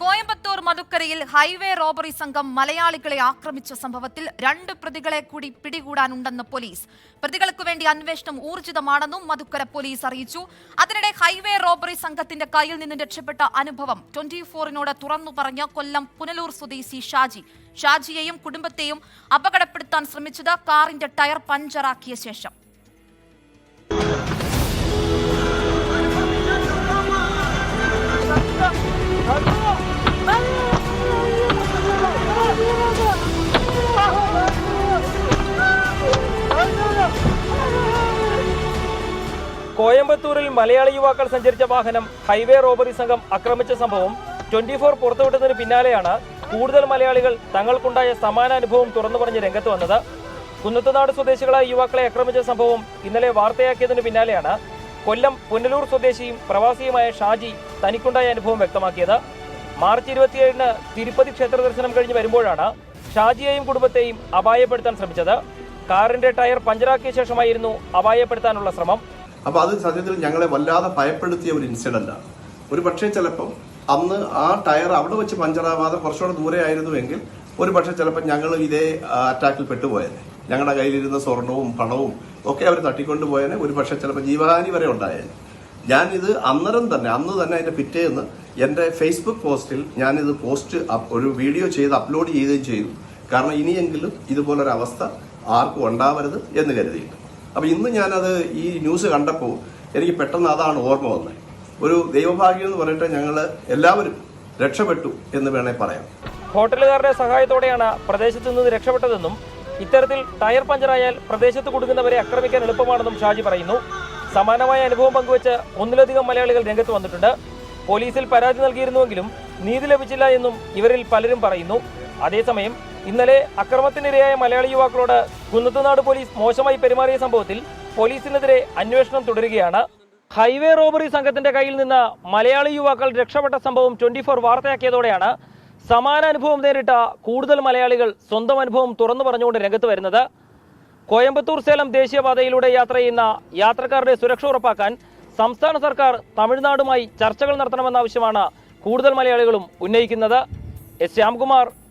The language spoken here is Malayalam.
കോയമ്പത്തൂർ മധുക്കരയിൽ ഹൈവേ റോബറി സംഘം മലയാളികളെ ആക്രമിച്ച സംഭവത്തിൽ രണ്ട് പ്രതികളെ കൂടി പിടികൂടാനുണ്ടെന്ന് പോലീസ്. പ്രതികൾക്ക് വേണ്ടി അന്വേഷണം ഊർജിതമാണെന്നും മധുക്കര പോലീസ് അറിയിച്ചു. അതിനിടെ ഹൈവേ റോബറി സംഘത്തിന്റെ കയ്യിൽ നിന്ന് രക്ഷപ്പെട്ട അനുഭവം ട്വന്റി ഫോറിനോട് തുറന്നു പറഞ്ഞ കൊല്ലം പുനലൂർ സ്വദേശി ഷാജി. ഷാജിയെയും കുടുംബത്തെയും അപകടപ്പെടുത്താൻ ശ്രമിച്ചത് കാറിന്റെ ടയർ പഞ്ചറാക്കിയ ശേഷം. കോയമ്പത്തൂരിൽ മലയാളി യുവാക്കൾ സഞ്ചരിച്ച വാഹനം ഹൈവേ റോബറി സംഘം ആക്രമിച്ച സംഭവം ട്വന്റി ഫോർ പുറത്തുവിട്ടതിന് പിന്നാലെയാണ് കൂടുതൽ മലയാളികൾ തങ്ങൾക്കുണ്ടായ സമാന അനുഭവം തുറന്നു പറഞ്ഞ് രംഗത്ത് വന്നത്. കുന്നത്തുനാട് സ്വദേശികളായ യുവാക്കളെ ആക്രമിച്ച സംഭവം ഇന്നലെ വാർത്തയാക്കിയതിന് പിന്നാലെയാണ് കൊല്ലം പുനലൂർ സ്വദേശിയും പ്രവാസിയുമായ ഷാജി തനിക്കുണ്ടായ അനുഭവം വ്യക്തമാക്കിയത്. മാർച്ച് ഇരുപത്തിയേഴിന് തിരുപ്പതി ക്ഷേത്ര ദർശനം കഴിഞ്ഞ് വരുമ്പോഴാണ് ഷാജിയെയും കുടുംബത്തെയും അപായപ്പെടുത്താൻ ശ്രമിച്ചത്. കാറിന്റെ ടയർ പഞ്ചറാക്കിയ ശേഷമായിരുന്നു അപായപ്പെടുത്താനുള്ള ശ്രമം. അപ്പൊ അത് സത്യത്തിൽ ഞങ്ങളെ വല്ലാതെ ഭയപ്പെടുത്തിയ ഒരു ഇൻസിഡന്റ് ആണ് ഒരു പക്ഷേ ചിലപ്പം അന്ന് ആ ടയർ അവിടെ വെച്ച് പഞ്ചറാവാതെ കുറച്ചുകൂടെ ദൂരെ ആയിരുന്നുവെങ്കിൽ ഒരു പക്ഷേ ചിലപ്പോൾ ഞങ്ങൾ ഇതേ അറ്റാക്കിൽ പെട്ടുപോയത് ഞങ്ങളുടെ കയ്യിലിരുന്ന സ്വർണവും പണവും ഒക്കെ അവർ തട്ടിക്കൊണ്ടുപോയതിനെ ഒരു പക്ഷേ ചിലപ്പോൾ ജീവഹാനി വരെ ഉണ്ടായേനെ. ഞാനിത് അന്നേരം തന്നെ അന്ന് തന്നെ അതിന്റെ പിറ്റേന്ന് എന്റെ ഫേസ്ബുക്ക് പോസ്റ്റിൽ ഞാനിത് പോസ്റ്റ് ഒരു വീഡിയോ ചെയ്ത് അപ്ലോഡ് ചെയ്യുകയും ചെയ്തു. കാരണം ഇനിയെങ്കിലും ഇതുപോലൊരവസ്ഥ ആർക്കും ഉണ്ടാവരുത് എന്ന് കരുതിയിട്ട് അപ്പൊ ഇന്ന് ഞാനത് ഈ ന്യൂസ് കണ്ടപ്പോൾ എനിക്ക് പെട്ടെന്ന് അതാണ് ഓർമ്മ വന്നത് ഒരു ദൈവഭാഗ്യം എന്ന് പറഞ്ഞിട്ട് ഞങ്ങൾ എല്ലാവരും രക്ഷപ്പെട്ടു എന്ന് വേണേ പറയാം. ഹോട്ടലുകാരുടെ സഹായത്തോടെയാണ് പ്രദേശത്ത് നിന്ന് രക്ഷപ്പെട്ടതെന്നും ഇത്തരത്തിൽ ടയർ പഞ്ചറായാൽ പ്രദേശത്ത് കുടുങ്ങുന്നവരെ ആക്രമിക്കാൻ എളുപ്പമാണെന്നും ഷാജി പറയുന്നു. സമാനമായ അനുഭവം പങ്കുവച്ച് ഒന്നിലധികം മലയാളികൾ രംഗത്ത് വന്നിട്ടുണ്ട്. പോലീസിൽ പരാതി നൽകിയിരുന്നുവെങ്കിലും നീതി ലഭിച്ചില്ല എന്നും ഇവരിൽ പലരും പറയുന്നു. അതേസമയം ഇന്നലെ അക്രമത്തിനിരയായ മലയാളി യുവാക്കളോട് കുന്നത്തുനാട് പോലീസ് മോശമായി പെരുമാറിയ സംഭവത്തിൽ പോലീസിനെതിരെ അന്വേഷണം തുടരുകയാണ്. ഹൈവേ റോബറി സംഘത്തിന്റെ കയ്യിൽ നിന്ന് മലയാളി യുവാക്കൾ രക്ഷപ്പെട്ട സംഭവം ട്വന്റി ഫോർ വാർത്തയാക്കിയതോടെയാണ് സമാന അനുഭവം നേരിട്ട കൂടുതൽ മലയാളികൾ സ്വന്തം അനുഭവം തുറന്നു പറഞ്ഞുകൊണ്ട് രംഗത്ത് വരുന്നത്. കോയമ്പത്തൂർ സേലം ദേശീയപാതയിലൂടെ യാത്ര ചെയ്യുന്ന യാത്രക്കാരുടെ സുരക്ഷ ഉറപ്പാക്കാൻ സംസ്ഥാന സർക്കാർ തമിഴ്നാടുമായി ചർച്ചകൾ നടത്തണമെന്ന ആവശ്യമാണ് കൂടുതൽ മലയാളികളും ഉന്നയിക്കുന്നത്. S Shyamkumar